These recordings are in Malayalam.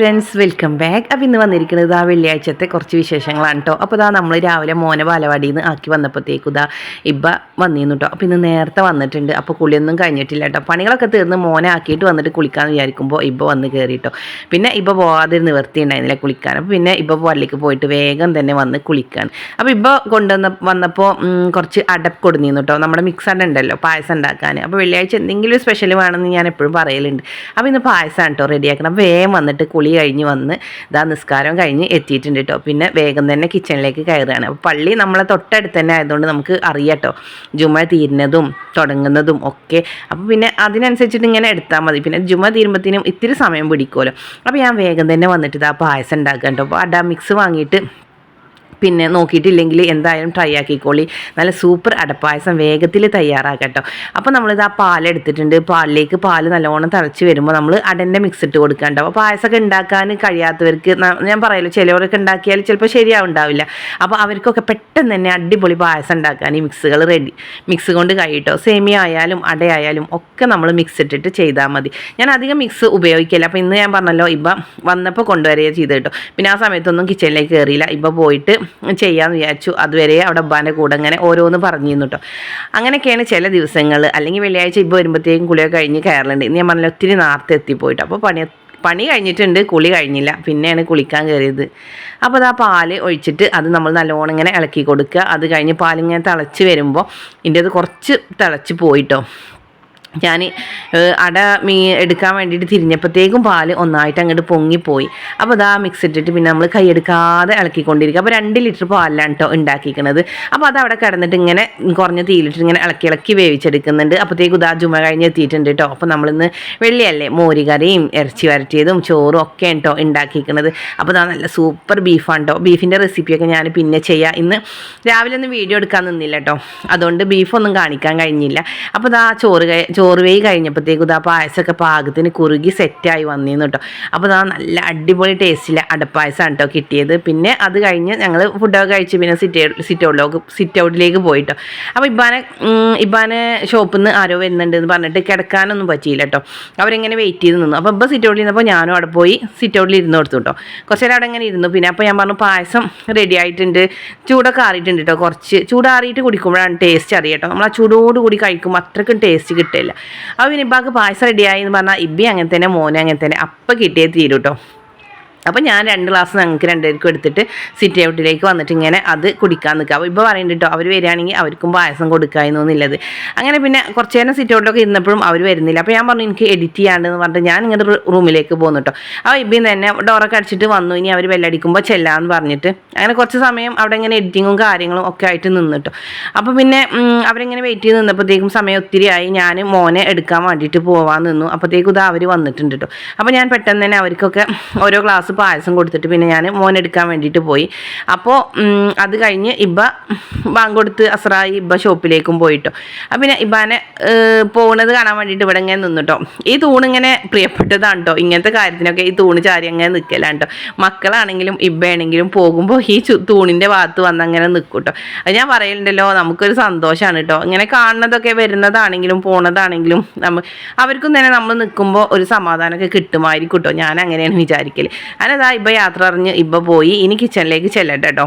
ഫ്രണ്ട്സ് വെൽക്കം ബാക്ക് അപ്പം ഇന്ന് വന്നിരിക്കുന്നത് ആ വെള്ളിയാഴ്ചത്തെ കുറച്ച് വിശേഷങ്ങളാണ് കേട്ടോ അപ്പോൾ ഇതാ നമ്മൾ രാവിലെ മോനെ ബാലവാടിയിൽ നിന്ന് ആക്കി വന്നപ്പോഴത്തേക്കും ഇതാ ഇബ്ബ വന്നിരുന്നു കേട്ടോ അപ്പോൾ ഇന്ന് നേരത്തെ വന്നിട്ടുണ്ട്. അപ്പോൾ കുളിയൊന്നും കഴിഞ്ഞിട്ടില്ല കേട്ടോ പണികളൊക്കെ തീർന്ന് മോനെ ആക്കിയിട്ട് വന്നിട്ട് കുളിക്കാമെന്ന് വിചാരിക്കുമ്പോൾ ഇബ്ബ വന്ന് കയറി പിന്നെ ഇബ്ബ പോകാതെ നിവർത്തി ഉണ്ടായിരുന്നില്ല കുളിക്കാൻ. അപ്പോൾ പിന്നെ ഇബ്ബ പള്ളിക്ക് പോയിട്ട് വേഗം തന്നെ വന്ന് കുളിക്കാൻ അപ്പോൾ ഇബ്ബ കൊണ്ടുവന്ന വന്നപ്പോൾ കുറച്ച് അടപ്പ് കൊടുന്നിരുന്നു കേട്ടോ നമ്മുടെ മിക്സ് അട ഉണ്ടല്ലോ പായസം ഉണ്ടാക്കാൻ അപ്പോൾ വെള്ളിയാഴ്ച എന്തെങ്കിലും സ്പെഷ്യൽ വേണമെന്ന് ഞാൻ എപ്പോഴും പറയലുണ്ട്. അപ്പോൾ ഇന്ന് പായസം കേട്ടോ റെഡിയാക്കണം വേഗം വന്നിട്ട് കുളി കഴിഞ്ഞ് വന്ന് ഇതാ നിസ്കാരം കഴിഞ്ഞ് എത്തിയിട്ടുണ്ട് കേട്ടോ പിന്നെ വേഗം തന്നെ കിച്ചണിലേക്ക് കയറുകയാണ്. അപ്പോൾ പള്ളി നമ്മളെ തൊട്ടടുത്ത് തന്നെ ആയതുകൊണ്ട് നമുക്ക് അറിയാം കേട്ടോ ജുമ തീരുന്നതും തുടങ്ങുന്നതും ഒക്കെ. അപ്പോൾ പിന്നെ അതിനനുസരിച്ചിട്ട് ഇങ്ങനെ എടുത്താൽ മതി. പിന്നെ ജുമ തീരുമ്പോഴത്തേനും ഇത്തിരി സമയം പിടിക്കുമല്ലോ അപ്പോൾ ഞാൻ വേഗം തന്നെ വന്നിട്ട് ഇതാ പായസം ഉണ്ടാക്കുക കേട്ടോ അപ്പോൾ അടാ മിക്സ് വാങ്ങിയിട്ട് പിന്നെ നോക്കിയിട്ടില്ലെങ്കിൽ എന്തായാലും ട്രൈ ആക്കിക്കോളി. നല്ല സൂപ്പർ അടപ്പായസം വേഗത്തിൽ തയ്യാറാക്കട്ടോ. അപ്പോൾ നമ്മളിത് ആ പാലെടുത്തിട്ടുണ്ട്. പാലിലേക്ക് പാൽ നല്ലോണം തിളച്ച് വരുമ്പോൾ നമ്മൾ അടന്റെ മിക്സ് ഇട്ട് കൊടുക്കണ്ടോ. അപ്പോൾ പായസമൊക്കെ ഉണ്ടാക്കാൻ കഴിയാത്തവർക്ക് ഞാൻ പറയല്ലോ ചിലവരൊക്കെ ഉണ്ടാക്കിയാൽ ചിലപ്പോൾ ശരിയാവുണ്ടാവില്ല. അപ്പോൾ അവർക്കൊക്കെ പെട്ടെന്ന് തന്നെ അടിപൊളി പായസം ഉണ്ടാക്കാൻ ഈ മിക്സുകൾ റെഡി മിക്സ് കൊണ്ട് കഴിയിട്ടോ സേമിയ ആയാലും അടയായാലും ഒക്കെ നമ്മൾ മിക്സ് ഇട്ടിട്ട് ചെയ്താൽ മതി. ഞാൻ അധികം മിക്സ് ഉപയോഗിക്കില്ല. അപ്പോൾ ഇന്ന് ഞാൻ പറഞ്ഞല്ലോ ഇപ്പം വന്നപ്പോൾ കൊണ്ടുവരിക ചെയ്ത് കേട്ടോ. പിന്നെ ആ സമയത്തൊന്നും കിച്ചണിലേക്ക് കയറിയില്ല ഇപ്പം പോയിട്ട് ചെയ്യാമെന്ന് വിചാരിച്ചു. അതുവരെ അവിടെ ഉപ്പാന്റെ കൂടെ അങ്ങനെ ഓരോന്ന് പറഞ്ഞു കേട്ടോ അങ്ങനെയൊക്കെയാണ് ചില ദിവസങ്ങൾ അല്ലെങ്കിൽ വെള്ളിയാഴ്ച ഇപ്പോൾ വരുമ്പോഴത്തേക്കും കുളിയൊക്കെ കഴിഞ്ഞ് കയറലുണ്ട്. ഇന്ന് ഞാൻ പറഞ്ഞല്ലോ ഒത്തിരി നേരത്തെ എത്തിപ്പോയിട്ട്. അപ്പോൾ പണി പണി കഴിഞ്ഞിട്ടുണ്ട് കുളി കഴിഞ്ഞില്ല. പിന്നെയാണ് കുളിക്കാൻ കയറിയത്. അപ്പോൾ അത് ആ പാൽ ഒഴിച്ചിട്ട് അത് നമ്മൾ നല്ലോണം ഇങ്ങനെ ഇളക്കി കൊടുക്കുക. അത് കഴിഞ്ഞ് പാലിങ്ങനെ തിളച്ച് വരുമ്പോൾ ഇതിന്റെ അത് കുറച്ച് തിളച്ച് പോയിട്ടോ ഞാൻ അട മീ എടുക്കാൻ വേണ്ടിയിട്ട് തിരിഞ്ഞപ്പോഴത്തേക്കും പാൽ ഒന്നായിട്ട് അങ്ങോട്ട് പൊങ്ങിപ്പോയി. അപ്പോൾ അതാ മിക്സ് ഇട്ടിട്ട് പിന്നെ നമ്മൾ കൈയെടുക്കാതെ ഇളക്കിക്കൊണ്ടിരിക്കുക അപ്പോൾ രണ്ട് ലിറ്റർ പാലാണ് കേട്ടോ ഉണ്ടാക്കിയിരിക്കുന്നത് അപ്പോൾ അത് അവിടെ കിടന്നിട്ട് ഇങ്ങനെ കുറഞ്ഞ തീയിലിട്ട് ഇങ്ങനെ ഇളക്കി ഇളക്കി വേവിച്ചെടുക്കുന്നുണ്ട്. അപ്പോഴത്തേക്കും ഇതാ ജുമ കഴിഞ്ഞ് എത്തിയിട്ടുണ്ട് കേട്ടോ അപ്പോൾ നമ്മളിന്ന് വെള്ളിയല്ലേ മോരികറിയും ഇറച്ചി വരട്ടിയതും ചോറും ഒക്കെ കേട്ടോ ഉണ്ടാക്കിയിരിക്കുന്നത് അപ്പോൾ ഇതാ നല്ല സൂപ്പർ ബീഫാണ് കേട്ടോ ബീഫിന്റെ റെസിപ്പിയൊക്കെ ഞാൻ പിന്നെ ചെയ്യാം. ഇന്ന് രാവിലെ ഒന്നും വീഡിയോ എടുക്കാൻ നിന്നില്ല കേട്ടോ അതുകൊണ്ട് ബീഫൊന്നും കാണിക്കാൻ കഴിഞ്ഞില്ല. അപ്പോൾ ഇതാ ചോറ് ചോറ് വേയി കഴിഞ്ഞപ്പോഴത്തേക്കും ഇതാ പായസമൊക്കെ പാകത്തിന് കുറുകി സെറ്റായി വന്നിരുന്നു കേട്ടോ. അപ്പോൾ ഇതാ നല്ല അടിപൊളി ടേസ്റ്റിലെ അടപ്പായസമാണ് കേട്ടോ കിട്ടിയത്. പിന്നെ അത് കഴിഞ്ഞ് ഞങ്ങൾ ഫുഡൊക്കെ കഴിച്ച് പിന്നെ സിറ്റ് സിറ്റ് ഔട്ടിലേക്ക് സിറ്റ് ഔട്ടിലേക്ക് പോയിട്ടോ. അപ്പോൾ ഇബാനെ ഇബാനെ ഷോപ്പിൽ നിന്ന് ആരോ വരുന്നുണ്ട് എന്ന് പറഞ്ഞിട്ട് കിടക്കാനൊന്നും പറ്റിയില്ല കേട്ടോ. അവരിങ്ങനെ വെയിറ്റ് ചെയ്ത് നിന്നു. അപ്പോൾ ഇപ്പോൾ സിറ്റ് ഔട്ടിൽ നിന്നപ്പോൾ ഞാനും അവിടെ പോയി സിറ്റ് ഔട്ടിൽ ഇരുന്ന് കൊടുത്തു കേട്ടോ. കുറച്ച് നേരം അവിടെ ഇങ്ങനെ ഇരുന്നു. പിന്നെ അപ്പോൾ ഞാൻ പറഞ്ഞു പായസം റെഡി ആയിട്ടുണ്ട്. ചൂടൊക്കെ ആറിയിട്ടുണ്ട് കേട്ടോ കുറച്ച്. ചൂടാറിയിട്ട് കുടിക്കുമ്പോഴാണ് ടേസ്റ്റ് അറിയാം കേട്ടോ. നമ്മൾ ആ ചൂടോടുകൂടി കഴിക്കുമ്പോൾ അത്രയ്ക്കും ടേസ്റ്റ് കിട്ടില്ല അപ്പോൾ പിന്നെ ഇപ്പാക്ക് പായസം റെഡിയായി എന്ന് പറഞ്ഞാൽ ഇബി അങ്ങനെ തന്നെ മോനെ അങ്ങനെ തന്നെ. അപ്പം കിട്ടിയേ തീരൂട്ടോ. അപ്പോൾ ഞാൻ രണ്ട് ഗ്ലാസ് ഞങ്ങൾക്ക് രണ്ടുപേർക്കും എടുത്തിട്ട് സിറ്റ് ഔട്ടിലേക്ക് വന്നിട്ട് ഇങ്ങനെ അത് കുടിക്കാൻ നിൽക്കുക. അപ്പോൾ ഇപ്പോൾ പറയുന്നുണ്ട് കേട്ടോ അവർ വരികയാണെങ്കിൽ അവർക്കും പായസം കൊടുക്കുക എന്നുള്ളത്. അങ്ങനെ പിന്നെ കുറച്ച് നേരം സിറ്റ് ഔട്ടിലൊക്കെ ഇരുന്നപ്പോഴും അവർ വരുന്നില്ല. അപ്പോൾ ഞാൻ പറഞ്ഞു എനിക്ക് എഡിറ്റ് ചെയ്യാണ്ടെന്ന് പറഞ്ഞിട്ട് ഞാൻ ഇങ്ങോട്ട് റൂമിലേക്ക് പോകുന്നു കേട്ടോ അപ്പോൾ ഇപ്പം തന്നെ ഡോറൊക്കെ അടിച്ചിട്ട് വന്നു. ഇനി അവർ ബെല്ലടിക്കുമ്പോൾ ചെല്ലാമെന്ന് പറഞ്ഞിട്ട് അങ്ങനെ കുറച്ച് സമയം അവിടെ ഇങ്ങനെ എഡിറ്റിങ്ങും കാര്യങ്ങളും ഒക്കെ ആയിട്ട് നിന്നിട്ടോ അപ്പോൾ പിന്നെ അവരിങ്ങനെ വെയിറ്റ് ചെയ്ത് നിന്നപ്പോഴത്തേക്കും സമയം ഒത്തിരി ആയി. ഞാൻ മോനെ എടുക്കാൻ വേണ്ടിയിട്ട് പോകാൻ നിന്നു. അപ്പോഴത്തേക്കും ഇത് അവർ വന്നിട്ടുണ്ട് കേട്ടോ അപ്പോൾ ഞാൻ പെട്ടെന്ന് തന്നെ അവർക്കൊക്കെ ഓരോ പായസം കൊടുത്തിട്ട് പിന്നെ ഞാൻ മോൻ എടുക്കാൻ വേണ്ടിയിട്ട് പോയി. അപ്പോൾ അത് കഴിഞ്ഞ് ഇബ വാങ്ങൊടുത്ത് അസറായി ഇബ ഷോപ്പിലേക്കും പോയിട്ടോ. അപ്പം പിന്നെ ഇബാനെ പോകുന്നത് കാണാൻ വേണ്ടിയിട്ട് ഇവിടെ ഇങ്ങനെ നിന്നിട്ടോ. ഈ തൂണിങ്ങനെ പ്രിയപ്പെട്ടതാണ് കേട്ടോ ഇങ്ങനത്തെ കാര്യത്തിനൊക്കെ ഈ തൂണ് ചാരി അങ്ങനെ നിൽക്കലാണ് മക്കളാണെങ്കിലും ഇബയാണെങ്കിലും പോകുമ്പോൾ ഈ തൂണിന്റെ ഭാഗത്ത് വന്ന് അങ്ങനെ നിൽക്കും കേട്ടോ അത് ഞാൻ പറയലുണ്ടല്ലോ നമുക്കൊരു സന്തോഷമാണ് കേട്ടോ ഇങ്ങനെ കാണുന്നതൊക്കെ വരുന്നതാണെങ്കിലും പോണതാണെങ്കിലും നമ്മൾ അവർക്കും തന്നെ നമ്മൾ നിൽക്കുമ്പോൾ ഒരു സമാധാനമൊക്കെ കിട്ടുമായിരിക്കും കേട്ടോ ഞാൻ അങ്ങനെയാണ് വിചാരിക്കൽ അതിനതാ ഇപ്പം യാത്ര അറിഞ്ഞ് ഇപ്പം പോയി ഇനി കിച്ചണിലേക്ക് ചെല്ലട്ടെ കേട്ടോ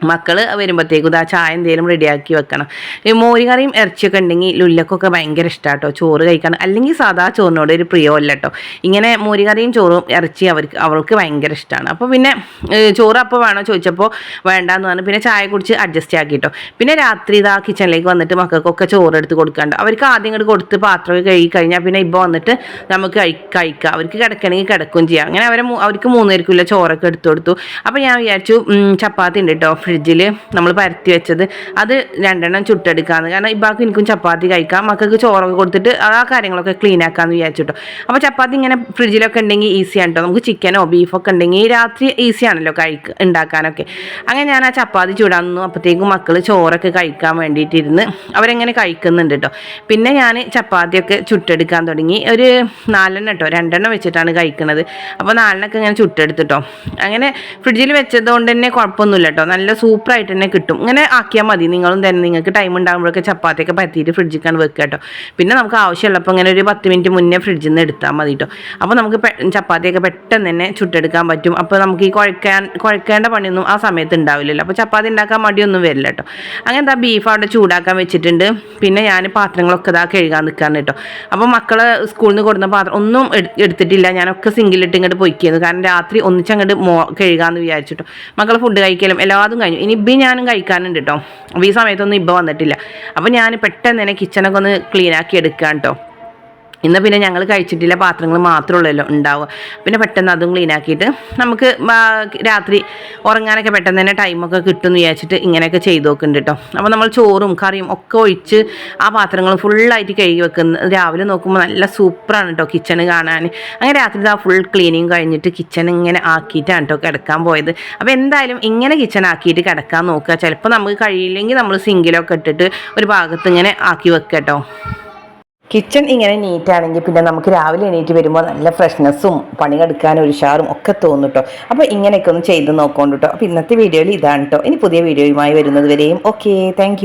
മക്കൾ വരുമ്പോഴത്തേക്കും ഇതാ ചായ എന്തെങ്കിലും റെഡിയാക്കി വെക്കണം. ഈ മോരുകറിയും ഇറച്ചിയൊക്കെ ഉണ്ടെങ്കിൽ ലുല്ലക്കൊക്കെ ഭയങ്കര ഇഷ്ടമാണ് കേട്ടോ ചോറ് കഴിക്കാൻ അല്ലെങ്കിൽ സാധാ ചോറിനോട് ഒരു പ്രിയമല്ല കേട്ടോ ഇങ്ങനെ മോരുകറിയും ചോറും ഇറച്ചി അവർക്ക് അവൾക്ക് ഭയങ്കര ഇഷ്ടമാണ് അപ്പോൾ പിന്നെ ചോറ് അപ്പോൾ വേണോ ചോദിച്ചപ്പോൾ വേണ്ടാന്ന് പറഞ്ഞു. പിന്നെ ചായ കുടിച്ച് അഡ്ജസ്റ്റ് ആക്കി കേട്ടോ പിന്നെ രാത്രി ഇതാ കിച്ചണിലേക്ക് വന്നിട്ട് മക്കൾക്കൊക്കെ ചോറ് എടുത്ത് കൊടുക്കാണ്ട്. അവർക്ക് ആദ്യം ഇങ്ങോട്ട് കൊടുത്ത് പാത്രമൊക്കെ കഴുകി കഴിഞ്ഞാൽ പിന്നെ ഇപ്പോൾ വന്നിട്ട് നമുക്ക് കഴി കഴിക്കാം. അവർക്ക് കിടക്കണമെങ്കിൽ കിടക്കുകയും ചെയ്യാം. അങ്ങനെ അവരെ അവർക്ക് മൂന്ന് മൂന്നുപേർക്കുള്ള ചോറൊക്കെ എടുത്തു കൊടുത്തു. അപ്പോൾ ഞാൻ വിചാരിച്ചു ചപ്പാത്തി ഉണ്ട് കേട്ടോ ഫ്രിഡ്ജിൽ നമ്മൾ പരത്തി വെച്ചത്. അത് രണ്ടെണ്ണം ചുട്ടെടുക്കാമെന്ന് കാരണം ഇപ്പാക്ക് എനിക്കും ചപ്പാത്തി കഴിക്കാം. മക്കൾക്ക് ചോറൊക്കെ കൊടുത്തിട്ട് ആ കാര്യങ്ങളൊക്കെ ക്ലീൻ ആക്കാമെന്ന് വിചാരിച്ചിട്ടോ. അപ്പോൾ ചപ്പാത്തി ഇങ്ങനെ ഫ്രിഡ്ജിലൊക്കെ ഉണ്ടെങ്കിൽ ഈസിയാണ് കേട്ടോ നമുക്ക് ചിക്കനോ ബീഫൊക്കെ ഉണ്ടെങ്കിൽ രാത്രി ഈസിയാണല്ലോ ആണല്ലോ കഴിക്ക ഉണ്ടാക്കാനൊക്കെ അങ്ങനെ ഞാൻ ആ ചപ്പാത്തി ചൂടാൻ നിന്നു അപ്പോഴത്തേക്കും മക്കൾ ചോറൊക്കെ കഴിക്കാൻ വേണ്ടിയിട്ടിരുന്ന് അവരെങ്ങനെ കഴിക്കുന്നുണ്ട് കേട്ടോ പിന്നെ ഞാൻ ചപ്പാത്തിയൊക്കെ ചുട്ടെടുക്കാൻ തുടങ്ങി. ഒരു നാലെണ്ണം കേട്ടോ രണ്ടെണ്ണം വെച്ചിട്ടാണ് കഴിക്കുന്നത് അപ്പോൾ നാലെണ്ണൊക്കെ ഇങ്ങനെ ചുട്ടെടുത്തിട്ടോ അങ്ങനെ ഫ്രിഡ്ജിൽ വെച്ചതുകൊണ്ട് തന്നെ കുഴപ്പമൊന്നുമില്ല കേട്ടോ നല്ല സൂപ്പറായിട്ട് തന്നെ കിട്ടും. ഇങ്ങനെ ആക്കിയാൽ മതി. നിങ്ങളും തന്നെ നിങ്ങൾക്ക് ടൈം ഉണ്ടാകുമ്പോഴൊക്കെ ചപ്പാത്തിയൊക്കെ പറ്റിയിട്ട് ഫ്രിഡ്ജിക്കാണ് വെക്കുക കേട്ടോ. പിന്നെ നമുക്ക് ആവശ്യമുള്ളപ്പോൾ ഇങ്ങനെ ഒരു പത്ത് മിനിറ്റ് മുന്നേ ഫ്രിഡ്ജിൽ നിന്ന് എടുത്താൽ മതി കേട്ടോ. അപ്പോൾ നമുക്ക് ചപ്പാത്തിയൊക്കെ പെട്ടെന്ന് തന്നെ ചുട്ടെടുക്കാൻ പറ്റും. അപ്പോൾ നമുക്ക് ഈ കുഴക്കാൻ കുഴക്കേണ്ട പണിയൊന്നും ആ സമയത്ത് ഉണ്ടാവില്ലല്ലോ. അപ്പോൾ ചപ്പാത്തി ഉണ്ടാക്കാൻ മടിയൊന്നും വരില്ല കേട്ടോ. അങ്ങനെ എന്താ ബീഫ് അവിടെ ചൂടാക്കാൻ വെച്ചിട്ടുണ്ട്. പിന്നെ ഞാൻ പാത്രങ്ങളൊക്കെ ഇതാ കഴുകാൻ നിൽക്കാണ് കേട്ടോ. അപ്പോൾ മക്കൾ സ്കൂളിൽ നിന്ന് കൊടുക്കുന്ന പാത്രം ഒന്നും എടു- എടുത്തിട്ടില്ല. ഞാനൊക്കെ സിങ്കിലിട്ട് ഇങ്ങോട്ട് പൊയ്ക്കുന്നു കാരണം രാത്രി ഒന്നിച്ചങ്ങോട്ട് മോ കഴുകാമെന്ന് വിചാരിച്ചിട്ടോ. മക്കൾ ഫുഡ് കഴിക്കലും എല്ലാതും കഴിഞ്ഞു. ഇനി ഇപ്പം ഞാനും കഴിക്കാനുണ്ട് കേട്ടോ അപ്പോൾ ഈ സമയത്തൊന്നും ഇപ്പം വന്നിട്ടില്ല. അപ്പോൾ ഞാൻ പെട്ടെന്ന് തന്നെ കിച്ചണൊക്കെ ഒന്ന് ക്ലീനാക്കി എടുക്കാം കേട്ടോ ഇന്ന് പിന്നെ ഞങ്ങൾ കഴിച്ചിട്ടില്ല പാത്രങ്ങൾ മാത്രമേ ഉള്ളല്ലോ ഉണ്ടാവുക. പിന്നെ പെട്ടെന്ന് അതും ക്ലീൻ ആക്കിയിട്ട് നമുക്ക് രാത്രി ഉറങ്ങാനൊക്കെ പെട്ടെന്ന് തന്നെ ടൈമൊക്കെ കിട്ടും എന്ന് വിചാരിച്ചിട്ട് ഇങ്ങനെയൊക്കെ ചെയ്ത് നോക്കുന്നുണ്ട് കേട്ടോ അപ്പോൾ നമ്മൾ ചോറും കറിയും ഒക്കെ ഒഴിച്ച് ആ പാത്രങ്ങൾ ഫുള്ളായിട്ട് കഴുകി വെക്കുന്നത് രാവിലെ നോക്കുമ്പോൾ നല്ല സൂപ്പറാണ് കേട്ടോ കിച്ചണ് കാണാൻ. അങ്ങനെ രാത്രി ആ ഫുൾ ക്ലീനിങ് കഴിഞ്ഞിട്ട് കിച്ചൺ ഇങ്ങനെ ആക്കിയിട്ടാണ് കേട്ടോ കിടക്കാൻ പോയത്. അപ്പോൾ എന്തായാലും ഇങ്ങനെ കിച്ചൺ ആക്കിയിട്ട് കിടക്കാൻ നോക്കുക. ചിലപ്പോൾ നമുക്ക് കഴിയില്ലെങ്കിൽ നമ്മൾ സിങ്കിലൊക്കെ ഇട്ടിട്ട് ഒരു ഭാഗത്ത് ഇങ്ങനെ ആക്കി വെക്കുക കേട്ടോ കിച്ചൺ ഇങ്ങനെ നീറ്റ് ആണെങ്കിൽ പിന്നെ നമുക്ക് രാവിലെ എണീറ്റ് വരുമ്പോൾ നല്ല ഫ്രഷ്നെസ്സും പണിയെടുക്കാനും ഒരു ഷാറും ഒക്കെ തോന്നും കേട്ടോ അപ്പോൾ ഇങ്ങനെയൊക്കെ ഒന്ന് ചെയ്ത് നോക്കോണ്ട് കേട്ടോ അപ്പോൾ ഇന്നത്തെ വീഡിയോയിൽ ഇതാണ് കേട്ടോ ഇനി പുതിയ വീഡിയോയുമായി വരുന്നത് വരെയും. Okay thank